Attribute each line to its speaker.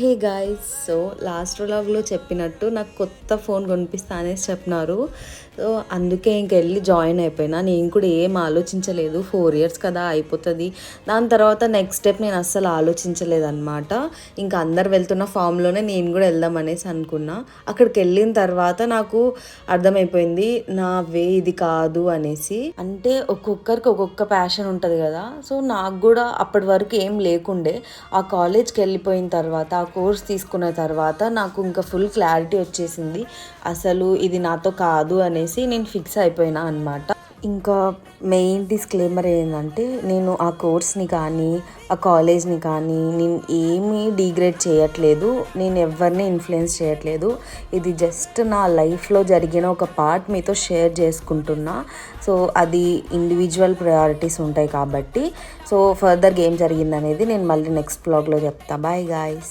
Speaker 1: Hey guys so last వ్లాగ్లో చెప్పినట్టు నాకు కొత్త ఫోన్ కొనిపిస్తా అనేసి చెప్పినారు. సో అందుకే ఇంకెళ్ళి జాయిన్ అయిపోయినా. నేను కూడా ఏం ఆలోచించలేదు. ఫోర్ ఇయర్స్ కదా అయిపోతుంది. దాని తర్వాత నెక్స్ట్ స్టెప్ నేను అస్సలు ఆలోచించలేదు అనమాట ఇంకా అందరు వెళ్తున్న ఫామ్లోనే నేను కూడా వెళ్దాం అనేసి అనుకున్నా. అక్కడికి వెళ్ళిన తర్వాత నాకు అర్థమైపోయింది నా వే ఇది కాదు అనేసి. అంటే ఒక్కొక్కరికి ఒక్కొక్క ప్యాషన్ ఉంటుంది కదా. సో నాకు కూడా అప్పటి వరకు ఏం లేకుండే. ఆ కాలేజ్కి వెళ్ళిపోయిన తర్వాత ఆ కోర్స్ తీసుకున్న తర్వాత నాకు ఇంకా ఫుల్ క్లారిటీ వచ్చేసింది. అసలు ఇది నాతో కాదు అనేసి నేను ఫిక్స్ అయిపోయినా అనమాట ఇంకా మెయిన్ డిస్క్లైమర్ ఏంటంటే నేను ఆ కోర్స్ని కానీ ఆ కాలేజ్ని కానీ నేను ఏమీ డిగ్రేడ్ చేయట్లేదు. నేను ఎవరిని ఇన్ఫ్లుయెన్స్ చేయట్లేదు. ఇది జస్ట్ నా లైఫ్లో జరిగిన ఒక పార్ట్ మీతో షేర్ చేసుకుంటున్నా. సో అది ఇండివిజువల్ ప్రయారిటీస్ ఉంటాయి కాబట్టి. సో ఫర్దర్గా ఏం జరిగిందనేది నేను మళ్ళీ నెక్స్ట్ బ్లాగ్లో చెప్తా. Bye guys.